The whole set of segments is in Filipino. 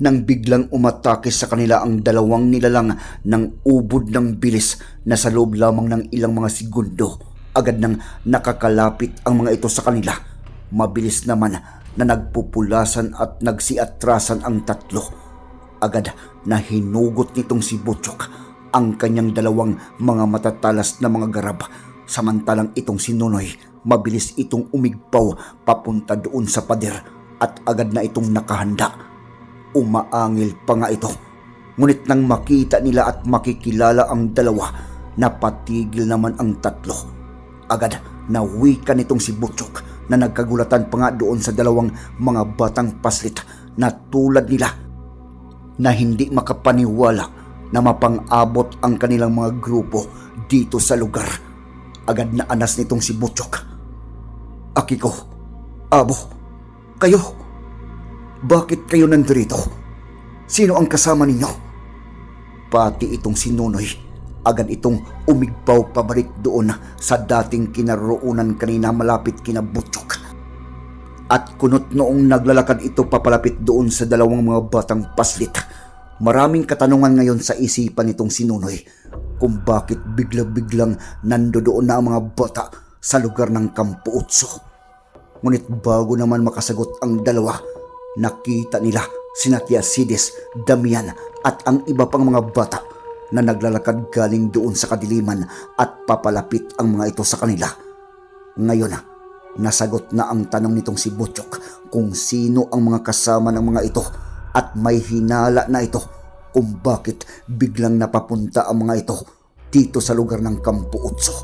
Nang biglang umatake sa kanila ang dalawang nilalang ng ubod ng bilis na sa loob lamang ng ilang mga segundo, agad nang nakakalapit ang mga ito sa kanila. Mabilis naman na nagpupulasan at nagsiatrasan ang tatlo. Agad na hinugot nitong si Butchok ang kanyang dalawang mga matatalas na mga garab samantalang itong si Nonoy mabilis itong umigpaw papunta doon sa pader at agad na itong nakahanda. Umaangil pa nga ito. Ngunit nang makita nila at makikilala ang dalawa, napatigil naman ang tatlo. Agad na wika nitong si Butchok na nagkagulatan pa nga doon sa dalawang mga batang paslit na tulad nila na hindi makapaniwala na mapang-abot ang kanilang mga grupo dito sa lugar. Agad na anas nitong si Butchok. Akiko, Abo, kayo, bakit kayo nandito? Sino ang kasama ninyo? Pati itong si Nunoy, agad itong umigpaw pabalik doon sa dating kinaroonan kanina malapit kina Butchok. At kunot noong naglalakad ito papalapit doon sa dalawang mga batang paslit, maraming katanungan ngayon sa isipan nitong si Nunoy kung bakit bigla-biglang nando doon na ang mga bata sa lugar ng Kampo Utso. Ngunit bago naman makasagot ang dalawa, nakita nila sina Tia Sidis, Damian at ang iba pang mga bata na naglalakad galing doon sa kadiliman at papalapit ang mga ito sa kanila. Ngayon, nasagot na ang tanong nitong si Butchok kung sino ang mga kasama ng mga ito at may hinala na ito kung bakit biglang napapunta ang mga ito dito sa lugar ng Kampo Utso.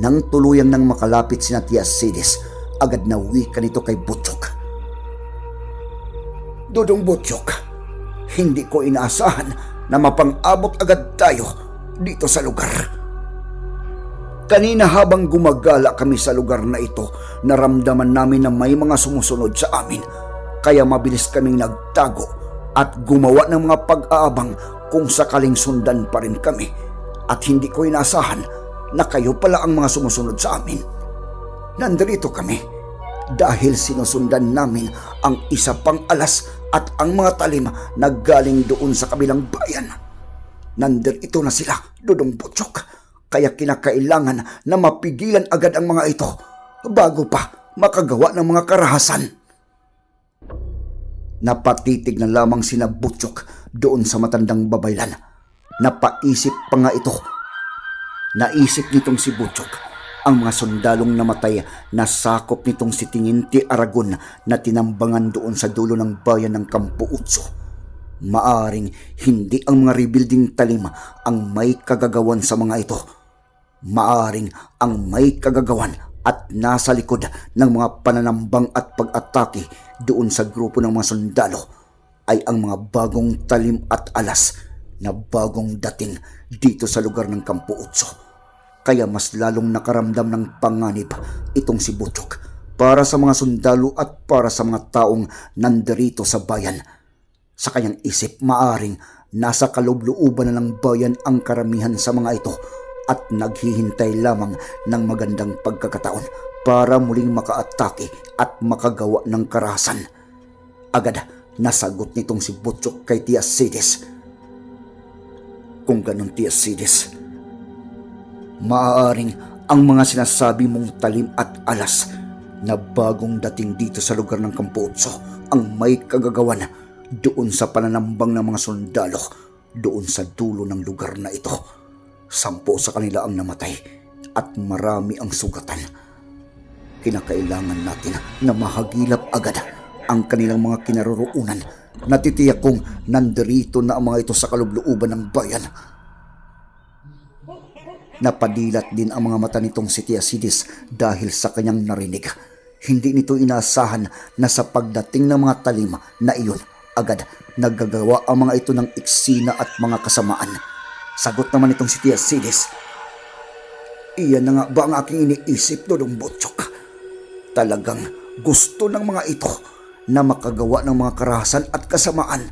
Nang tuluyang nang makalapit si Tia Sidis, agad na wika nito kay Butchok. Dudong Butchok, hindi ko inaasahan na mapang-abot agad tayo dito sa lugar. Kanina habang gumagala kami sa lugar na ito, naramdaman namin na may mga sumusunod sa amin. Kaya mabilis kaming nagtago at gumawa ng mga pag-aabang kung sakaling sundan pa rin kami. At hindi ko inaasahan na kayo pala ang mga sumusunod sa amin. Nandito kami dahil sinusundan namin ang isa pang alas at ang mga talim na galing doon sa kabilang bayan. Nandito na sila, Dudong Butchok. Kaya kinakailangan na mapigilan agad ang mga ito bago pa makagawa ng mga karahasan. Napatitig na lamang sina Butchok doon sa matandang babaylan. Napaisip pa nga ito. Naisip nitong si Butchok ang mga sundalong namatay na sakop nitong si Tinginti Aragon na tinambangan doon sa dulo ng bayan ng Kampo Utso. Maaring hindi ang mga rebuilding talim ang may kagagawan sa mga ito. Maaring ang may kagagawan at nasa likod ng mga pananambang at pag-atake doon sa grupo ng mga sundalo ay ang mga bagong talim at alas na bagong dating dito sa lugar ng Kampo Utso. Kaya mas lalong nakaramdam ng panganib itong si Butchok para sa mga sundalo at para sa mga taong nandirito sa bayan. Sa kanyang isip maaring nasa kaloob-looban na ng bayan ang karamihan sa mga ito at naghihintay lamang ng magandang pagkakataon para muling makaatake at makagawa ng karahasan. Agad nasagot nitong si Butchok kay Tia Sidis. Kung ganun Tia Sidis, maaaring ang mga sinasabi mong talim at alas na bagong dating dito sa lugar ng Kampotso ang may kagagawan doon sa pananambang ng mga sundalo doon sa dulo ng lugar na ito. Sampo sa kanila ang namatay at marami ang sugatan. Kinakailangan natin na mahagilap agad ang kanilang mga kinaroroonan. Natitiyak kong nandirito na ang mga ito sa kalublooban ng bayan. Napadilat din ang mga mata nitong si Tiasidis dahil sa kanyang narinig. Hindi nito inaasahan na sa pagdating ng mga talim na iyon, agad naggagawa ang mga ito ng eksina at mga kasamaan. Sagot naman itong si Tiasidis. Iyan na nga ba ang aking iniisip, Dodong Botchok? Talagang gusto ng mga ito na makagawa ng mga karahasan at kasamaan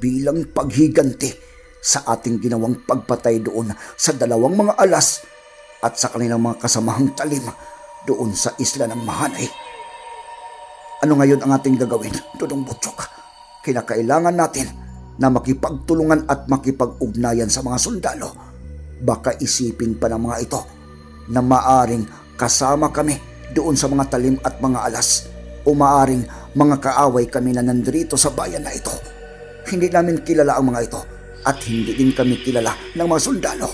bilang paghiganti sa ating ginawang pagpatay doon sa dalawang mga alas at sa kanilang mga kasamahang talim doon sa isla ng Mahanay. Ano ngayon ang ating gagawin, Dodong Butchok? Kinakailangan natin na makipagtulungan at makipag-ugnayan sa mga sundalo. Baka isipin pa ng mga ito na maaring kasama kami doon sa mga talim at mga alas o maaring mga kaaway kami na nandito sa bayan na ito. Hindi namin kilala ang mga ito at hindi din kami kilala ng mga sundalo.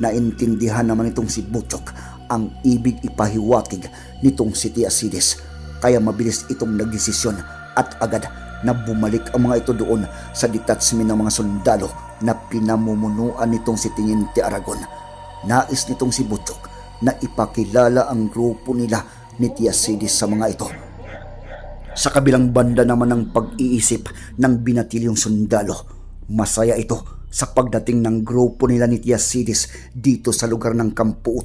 Naintindihan naman itong si Butchok ang ibig ipahiwatig nitong si Tiasides kaya mabilis itong nagdesisyon at agad na bumalik ang mga ito doon sa detachment ng mga sundalo na pinamumunuan nitong si Tiniente Aragon. Nais nitong si Butchok na ipakilala ang grupo nila ni Tiasides sa mga ito. Sa kabilang banda naman ng pag-iisip ng binatilyong sundalo, masaya ito sa pagdating ng grupo nila ni Tiasides dito sa lugar ng Kampo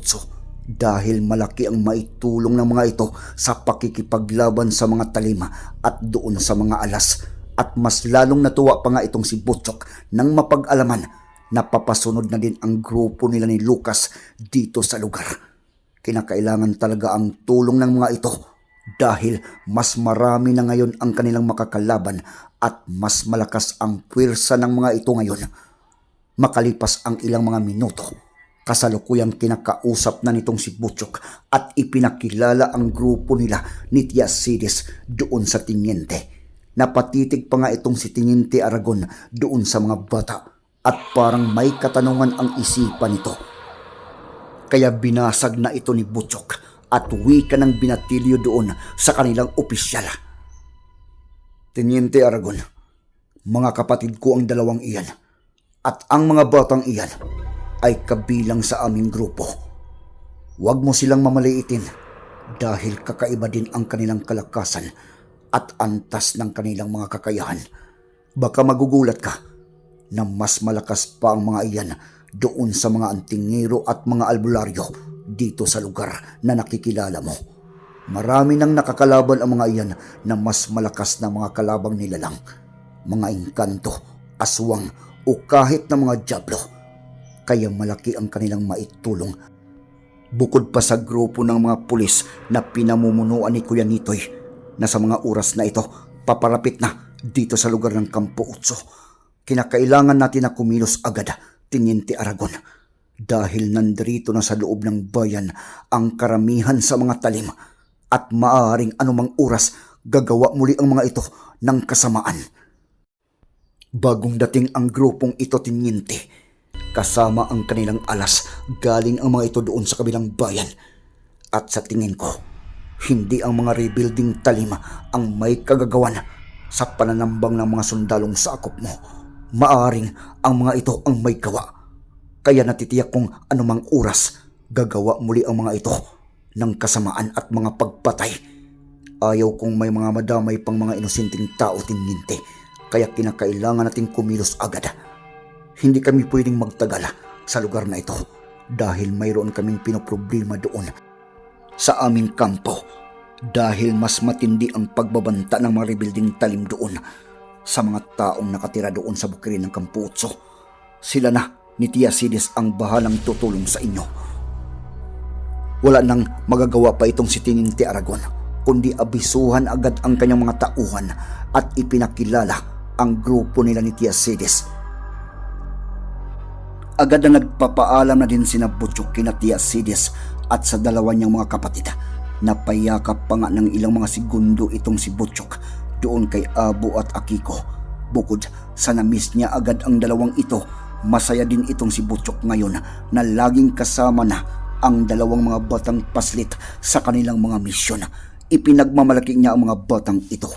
dahil malaki ang maitulong ng mga ito sa pakikipaglaban sa mga talima at doon sa mga alas at mas lalong natuwa pa nga itong si Butchok nang mapag-alaman na papasunod na din ang grupo nila ni Lucas dito sa lugar. Kinakailangan talaga ang tulong ng mga ito dahil mas marami na ngayon ang kanilang makakalaban at mas malakas ang puwersa ng mga ito ngayon. Makalipas ang ilang mga minuto, kasalukuyang kinakausap na nitong si Butchok at ipinakilala ang grupo nila ni Tiasides doon sa Tiniente. Napatitig pa nga itong si Tiniente Aragon doon sa mga bata at parang may katanungan ang isipan nito. Kaya binasag na ito ni Butchok at wika ng binatilyo doon sa kanilang opisyal. Teniente Aragon, mga kapatid ko ang dalawang iyan at ang mga batang iyan ay kabilang sa aming grupo. Huwag mo silang mamaliitin dahil kakaiba din ang kanilang kalakasan at antas ng kanilang mga kakayahan. Baka magugulat ka na mas malakas pa ang mga iyan doon sa mga antingero at mga albularyo dito sa lugar na nakikilala mo. Marami nang nakakalaban ang mga iyan na mas malakas na mga kalabang nilalang, mga engkanto, aswang o kahit na mga diablo. Kaya malaki ang kanilang maitulong. Bukod pa sa grupo ng mga pulis na pinamumunuan ni Kuya Nitoy na sa mga oras na ito paparapit na dito sa lugar ng Kampo Utso. Kinakailangan natin na kumilos agad, Tiniente Aragon dahil nandrito na sa loob ng bayan ang karamihan sa mga talim at maaaring anumang oras gagawa muli ang mga ito ng kasamaan. Bagong dating ang grupong ito tinyente, kasama ang kanilang alas galing ang mga ito doon sa kabilang bayan. At sa tingin ko, hindi ang mga rebuilding talim ang may kagagawan sa pananambang ng mga sundalong sakop mo. Maaring ang mga ito ang may gawa. Kaya natitiyak kong anumang oras gagawa muli ang mga ito ng kasamaan at mga pagpatay. Ayaw kong may mga madamay pang mga inosenteng tao tinyente kaya kinakailangan nating kumilos agad. Hindi kami pwedeng magtagal sa lugar na ito dahil mayroon kaming pinoproblema doon sa aming kampo dahil mas matindi ang pagbabanta ng mga rebuilding talim doon sa mga taong nakatira doon sa bukirin ng Kamputso. Sila na ni Tiasides ang bahalang tutulong sa inyo. Wala nang magagawa pa itong si Tininte Aragon, kundi abisuhan agad ang kanyang mga tauhan at ipinakilala ang grupo nila ni Tiasides. Agad na nagpapaalam na din sina Butchok kina Tiasides at sa dalawa niyang mga kapatid. Napayakap pa nga ng ilang mga segundo itong si Butchok doon kay Abo at Akiko. Bukod sa namiss niya agad ang dalawang ito, masaya din itong si Butchok ngayon na laging kasama na ang dalawang mga batang paslit sa kanilang mga misyon. Ipinagmamalaki niya ang mga batang ito.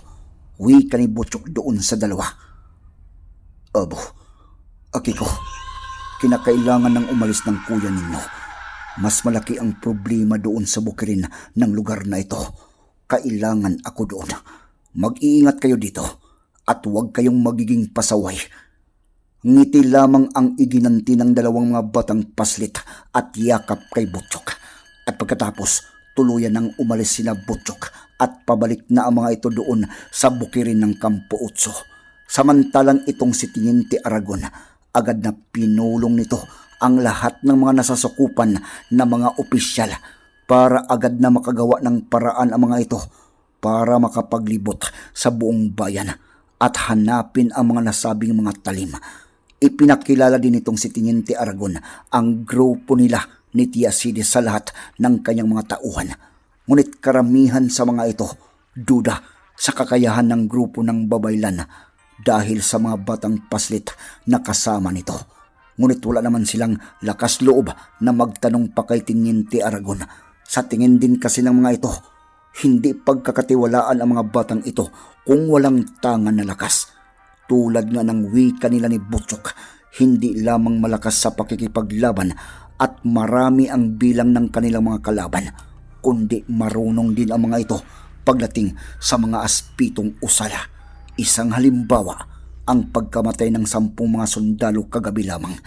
Wika ni Butchok doon sa dalawa. Abo, Akiko, kinakailangan ng umalis ng kuya ninyo. Mas malaki ang problema doon sa bukirin ng lugar na ito. Kailangan ako doon. Mag-iingat kayo dito at huwag kayong magiging pasaway. Ngiti lamang ang iginanti ng dalawang mga batang paslit at yakap kay Butchok. At pagkatapos, tuluyan nang umalis sina Butchok at pabalik na ang mga ito doon sa bukirin ng Kampo Utso. Samantalang itong si Tiniente Aragon, agad na pinulong nito ang lahat ng mga nasasukupan na mga opisyal para agad na makagawa ng paraan ang mga ito para makapaglibot sa buong bayan at hanapin ang mga nasabing mga talim. Ipinakilala din itong si Tiniente Aragon ang grupo nila ni Tia Sidi sa lahat ng kanyang mga tauhan. Ngunit karamihan sa mga ito, duda sa kakayahan ng grupo ng babaylan dahil sa mga batang paslit na kasama nito. Ngunit wala naman silang lakas loob na magtanong pa kay Tiniente Aragon. Sa tingin din kasi ng mga ito, hindi pagkakatiwalaan ang mga batang ito kung walang tangan na lakas. Tulad nga ng wika nila ni Butchok, hindi lamang malakas sa pakikipaglaban at marami ang bilang ng kanilang mga kalaban, kundi marunong din ang mga ito pagdating sa mga aspitong usala. Isang halimbawa, ang pagkamatay ng sampung mga sundalo kagabi lamang.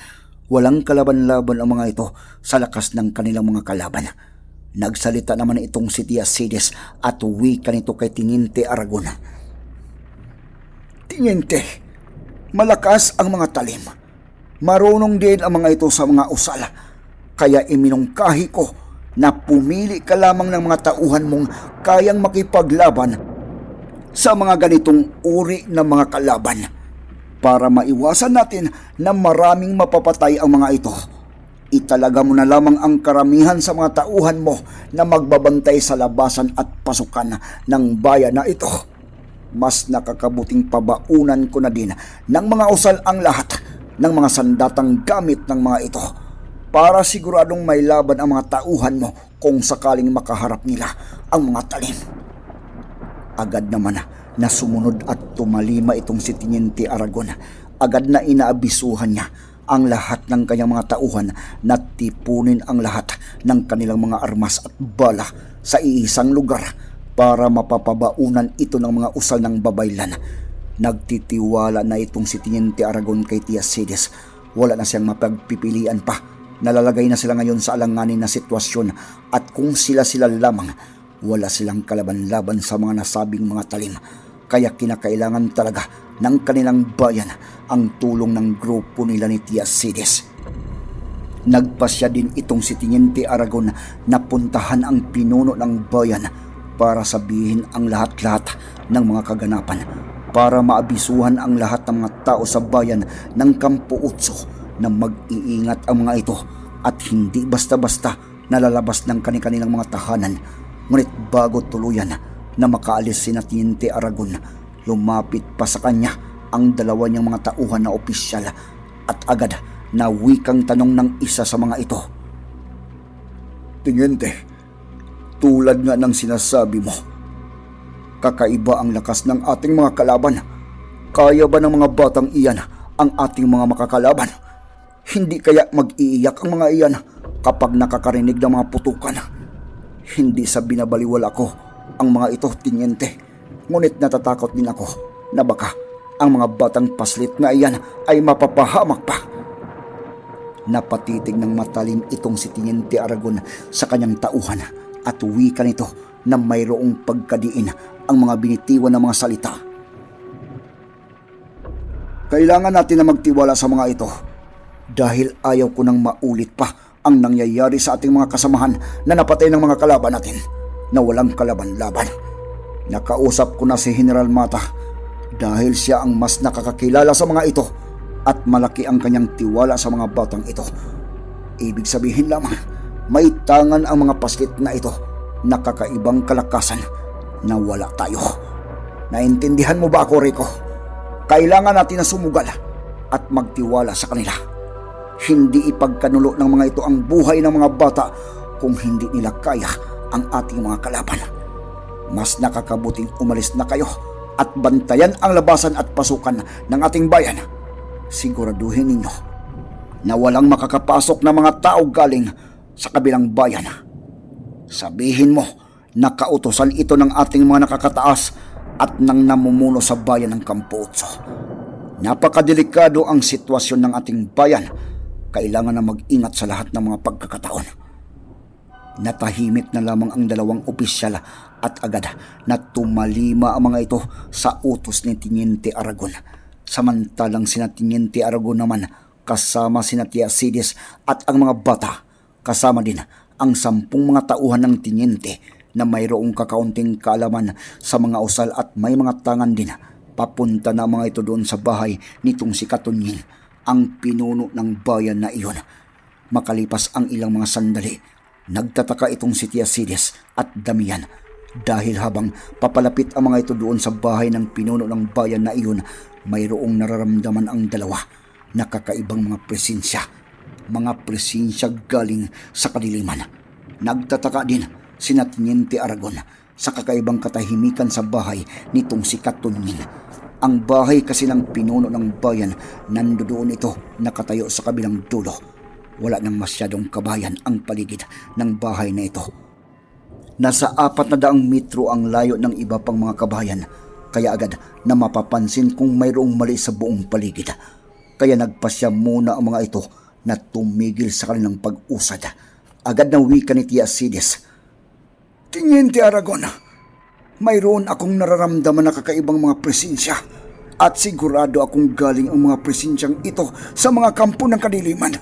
Walang kalaban-laban ang mga ito sa lakas ng kanilang mga kalaban. Nagsalita naman itong si Tia Sides at wika nito kay Tininte Aragon. Tiniente, malakas ang mga talim. Marunong din ang mga ito sa mga usala. Kaya iminungkahi ko na pumili ka lamang ng mga tauhan mong kayang makipaglaban sa mga ganitong uri ng mga kalaban para maiwasan natin na maraming mapapatay ang mga ito. Italaga mo na lamang ang karamihan sa mga tauhan mo na magbabantay sa labasan at pasukan ng bayan na ito mas nakakabuting pabaunan ko na din ng mga usal ang lahat ng mga sandatang gamit ng mga ito para siguradong may laban ang mga tauhan mo kung sakaling makaharap nila ang mga talim. Agad naman na sumunod at tumalima itong si Tiniente Aragon. Agad na inaabisuhan niya ang lahat ng kanyang mga tauhan na tipunin ang lahat ng kanilang mga armas at bala sa iisang lugar para mapapabaunan ito ng mga usal ng babaylan. Nagtitiwala na itong si Tiniente Aragon kay Tia Sides. Wala na siyang mapagpipilian pa. Nalalagay na sila ngayon sa alanganin na sitwasyon at kung sila-sila lamang, wala silang kalaban-laban sa mga nasabing mga talim. Kaya kinakailangan talaga ng kanilang bayan ang tulong ng grupo nila ni Tia Sides. Nagpasya din itong si Tiniente Aragon na puntahan ang pinuno ng bayan para sabihin ang lahat-lahat ng mga kaganapan para maabisuhan ang lahat ng mga tao sa bayan ng Kampo Utso na mag-iingat ang mga ito at hindi basta-basta nalalabas ng kanilang mga tahanan. Ngunit bago tuluyan na makaalis si Tiniente Aragon, lumapit pa sa kanya ang dalawa niyang mga tauhan na opisyal at agad na wikang tanong ng isa sa mga ito. Tiniente, tulad nga ng sinasabi mo, kakaiba ang lakas ng ating mga kalaban. Kaya ba ng mga batang iyan ang ating mga makakalaban? Hindi kaya mag-iiyak ang mga iyan kapag nakakarinig ng mga putukan? Hindi sa binabaliwala ko ang mga ito, tinyente. Ngunit natatakot din ako na baka ang mga batang paslit na iyan ay mapapahamak pa. Napatitig ng matalim itong si Tiniente Aragon sa kanyang tauhan at wika nito na mayroong pagkadiin ang mga binitiwan ng mga salita. Kailangan natin na magtiwala sa mga ito dahil ayaw ko nang maulit pa ang nangyayari sa ating mga kasamahan na napatay ng mga kalaban natin na walang kalaban-laban. Nakausap ko na si General Mata dahil siya ang mas nakakakilala sa mga ito at malaki ang kanyang tiwala sa mga batang ito. Ibig sabihin lamang, may tangan ang mga paslit na ito na kakaibang kalakasan na wala tayo. Naintindihan mo ba ako, Rico? Kailangan natin na sumugal at magtiwala sa kanila. Hindi ipagkanulo ng mga ito ang buhay ng mga bata kung hindi nila kaya ang ating mga kalaban. Mas nakakabuting umalis na kayo at bantayan ang labasan at pasukan ng ating bayan. Siguraduhin ninyo na walang makakapasok na mga tao galing sa kabilang bayan. Sabihin mo na kautosan ito ng ating mga nakakataas at nang namumuno sa bayan ng Kampotso. Napakadelikado ang sitwasyon ng ating bayan. Kailangan na mag-ingat sa lahat ng mga pagkakataon. Natahimik na lamang ang dalawang opisyal at agad na tumalima ang mga ito sa utos ni Tiniente Aragon. Samantalang sina Tiniente Aragon naman kasama sina Tia Sidis at ang mga bata. Kasama din ang sampung mga tauhan ng Tiniente na mayroong kakaunting kaalaman sa mga usal at may mga tangan din. Papunta na mga ito doon sa bahay nitong si Katunying, ang pinuno ng bayan na iyon. Makalipas ang ilang mga sandali, nagtataka itong si Tia Sidis at Damian dahil habang papalapit ang mga ito doon sa bahay ng pinuno ng bayan na iyon, mayroong nararamdaman ang dalawa na kakaibang mga presensya. Mga presensya galing sa kadiliman. Nagtataka din sina Tiniente Aragon sa kakaibang katahimikan sa bahay nitong si Katunying. Ang bahay kasi ng pinuno ng bayan, nandoon ito nakatayo sa kabilang dulo. Wala nang masyadong kabayan ang paligid ng bahay na ito. Nasa apat na daang metro ang layo ng iba pang mga kabayan, kaya agad na mapapansin kung mayroong mali sa buong paligid. Kaya nagpasya muna ang mga ito na tumigil sa kanilang pag-usad. Agad na wika ni Tia Sidis. Tiniente Aragon, mayroon akong nararamdaman na kakaibang mga presensya at sigurado akong galing ang mga presensyang ito sa mga kampo ng kadiliman.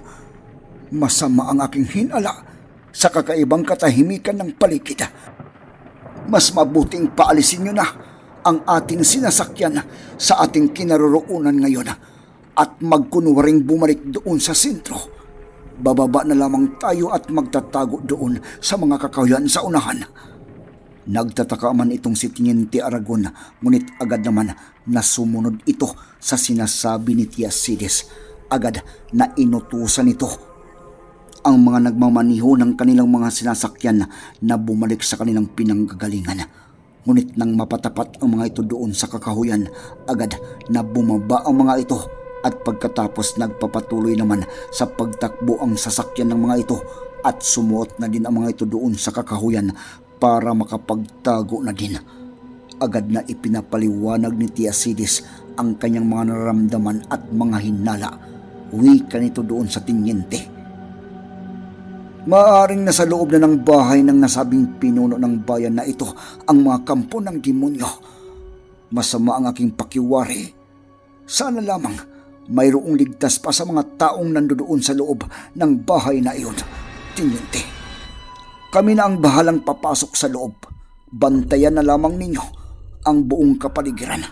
Masama ang aking hinala sa kakaibang katahimikan ng paligid. Mas mabuting paalisin nyo na ang ating sinasakyan sa ating kinaroroonan ngayon at magkunwaring bumalik doon sa sentro. Bababa na lamang tayo at magtatago doon sa mga kakahuyan sa unahan. Nagtataka man itong si Tiniente Aragon, ngunit agad naman na sumunod ito sa sinasabi ni Tia Sidis. Agad na inutusan ito ang mga nagmamaniho ng kanilang mga sinasakyan na bumalik sa kanilang pinanggagalingan. Ngunit nang mapatapat ang mga ito doon sa kakahuyan, agad na bumaba ang mga ito at pagkatapos nagpapatuloy naman sa pagtakbo ang sasakyan ng mga ito at sumuot na din ang mga ito doon sa kakahuyan para makapagtago na din. Agad na ipinapaliwanag ni Tia Sidis ang kanyang mga nararamdaman at mga hinala. Wika nito doon sa tinyente. Maaring nasa loob na ng bahay ng nasabing pinuno ng bayan na ito ang mga kampo ng demonyo. Masama ang aking pakiwari. Sana lamang mayroong ligtas pa sa mga taong nandoon sa loob ng bahay na iyon. Tinyente, kami na ang bahalang papasok sa loob. Bantayan na lamang ninyo ang buong kapaligiran.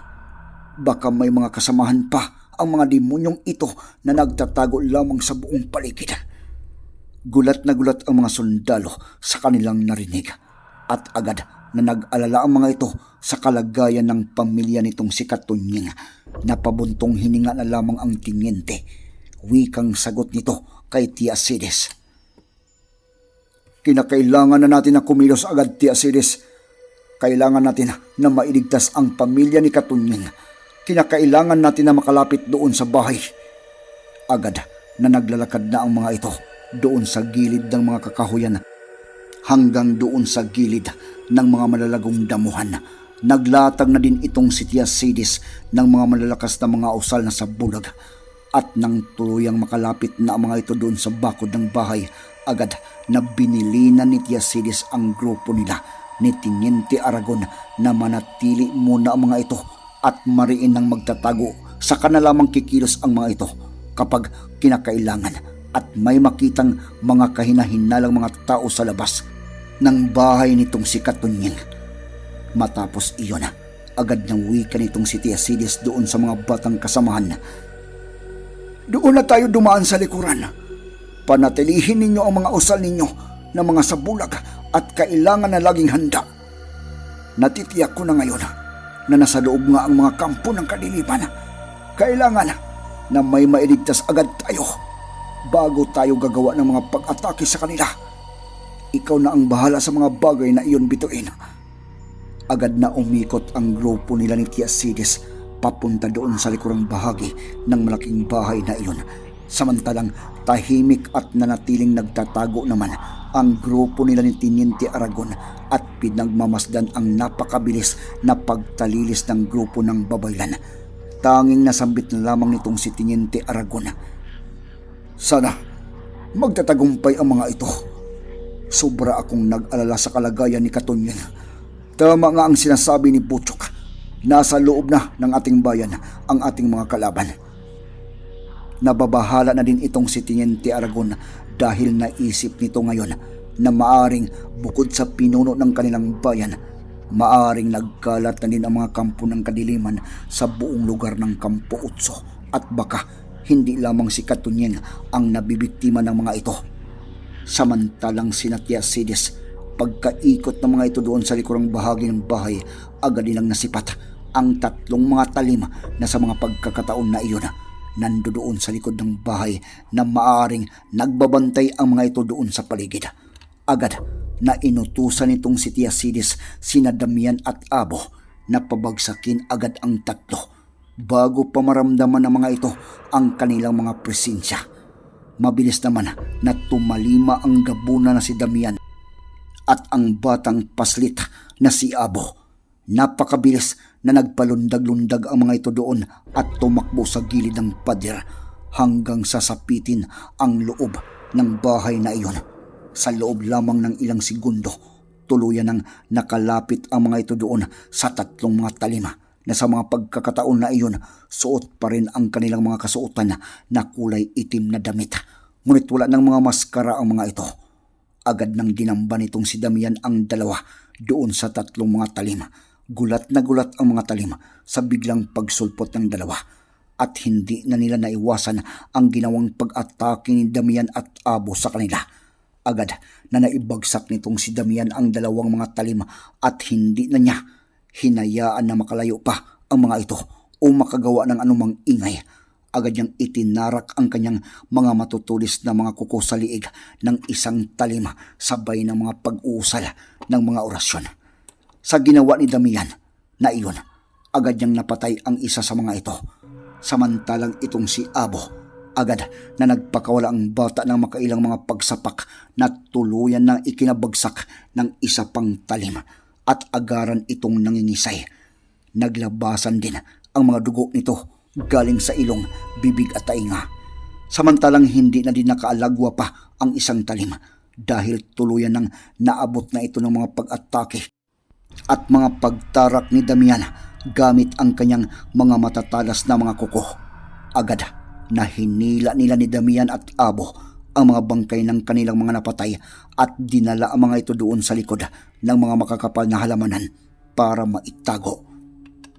Baka may mga kasamahan pa ang mga demonyong ito na nagtatago lamang sa buong paligid. Gulat na gulat ang mga sundalo sa kanilang narinig at agad na nag-alala ang mga ito sa kalagayan ng pamilya nitong si Katunying na pabuntong hininga na lamang ang tinyente. Wikang sagot nito kay Tia Sidis. Kinakailangan na natin na kumilos agad, Tia Sidis. Kailangan natin na mailigtas ang pamilya ni Katunying. Kinakailangan natin na makalapit doon sa bahay. Agad na naglalakad na ang mga ito doon sa gilid ng mga kakahuyan hanggang doon sa gilid ng mga malalagong damuhan. Naglatag na din itong si Tia Sidis ng mga malalakas na mga usal na sa bulag at nang tuluyang makalapit na ang mga ito doon sa bakod ng bahay, agad na binilinan ni Tia Sidis ang grupo nila ni Tiniente Aragon na manatili muna ang mga ito at mariin ng magtatago sa kanalamang kikilos ang mga ito kapag kinakailangan at may makitang mga kahinahinalang mga tao sa labas ng bahay nitong si Katunying. Matapos iyon, agad nang wika nitong si Tia Sidis doon sa mga batang kasamahan. Doon na tayo dumaan sa likuran. Panatilihin ninyo ang mga usal ninyo na mga sabulag at kailangan na laging handa. Natitiyak ko na ngayon na nasa loob nga ang mga kampo ng kadiliman. Kailangan na may mailigtas agad tayo bago tayo gagawa ng mga pag-atake sa kanila. Ikaw na ang bahala sa mga bagay na iyon bituin. Agad na umikot ang grupo nila ni Tia Sidis papunta doon sa likurang bahagi ng malaking bahay na iyon. Samantalang tahimik at nanatiling nagtatago naman ang grupo nila ni Tiniente Aragon at pinagmamasdan ang napakabilis na pagtalilis ng grupo ng babaylan. Tanging nasambit na lamang nitong si Tiniente Aragon. Sana magtatagumpay ang mga ito. Sobra akong nag-alala sa kalagayan ni Katunyan. Tama nga ang sinasabi ni Butchok. Nasa loob na ng ating bayan ang ating mga kalaban. Nababahala na din itong si Tiniente Aragon dahil naisip nito ngayon na maaring bukod sa pinuno ng kanilang bayan, maaring nagkalat na din ang mga kampo ng kadiliman sa buong lugar ng Kampo Utso at baka hindi lamang si Katunyeng ang nabibiktima ng mga ito. Samantalang si Natya Sidis, pagkaikot ng mga ito doon sa likurang bahagi ng bahay, agad nilang nasipat ang tatlong mga talim na sa mga pagkakataon na iyon nandoon sa likod ng bahay na maaring nagbabantay ang mga ito doon sa paligid. Agad na inutusan nitong si Tia Sidis, sina Damian at Abo na pabagsakin agad ang tatlo bago pa maramdaman ng mga ito ang kanilang mga presensya. Mabilis naman na tumalima ang gabuna na si Damian at ang batang paslit na si Abo. Napakabilis na nagpalundag-lundag ang mga ito doon at tumakbo sa gilid ng pader hanggang sasapitin ang loob ng bahay na iyon. Sa loob lamang ng ilang segundo, tuluyan nang nakalapit ang mga ito doon sa tatlong mga talima na sa mga pagkakataon na iyon, suot pa rin ang kanilang mga kasuotan na kulay itim na damit. Ngunit wala ng mga maskara ang mga ito. Agad nang ginamba nitong si Damian ang dalawa doon sa tatlong mga talim. Gulat na gulat ang mga talim sa biglang pagsulpot ng dalawa at hindi na nila naiwasan ang ginawang pag-atake ni Damian at Abo sa kanila. Agad na naibagsak nitong si Damian ang dalawang mga talim at hindi na niya hinayaan na makalayo pa ang mga ito o makagawa ng anumang ingay. Agad niyang itinarak ang kanyang mga matutulis na mga kuko sa liig ng isang talim sabay ng mga pag-uusal ng mga orasyon. Sa ginawa ni Damian na iyon, agad niyang napatay ang isa sa mga ito. Samantalang itong si Abo, agad na nagpakawala ang bata ng makailang mga pagsapak na tuluyan na ikinabagsak ng isa pang talim at agaran itong nangingisay. Naglabasan din ang mga dugo nito galing sa ilong, bibig at tainga. Samantalang hindi na din nakaalagwa pa ang isang talim dahil tuluyan nang naabot na ito ng mga pag-atake at mga pagtarak ni Damian gamit ang kanyang mga matatalas na mga kuko. Agad na hinila nila ni Damian at Abo ang mga bangkay ng kanilang mga napatay at dinala ang mga ito doon sa likod ng mga makakapal na halamanan para maitago.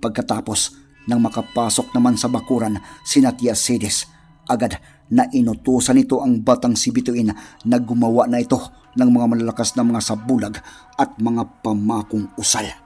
Pagkatapos nang makapasok naman sa bakuran si Natia Sidis, agad na inutusan nito ang batang si Bituin na gumawa na ito ng mga malalakas na mga sabulag at mga pamakong usal.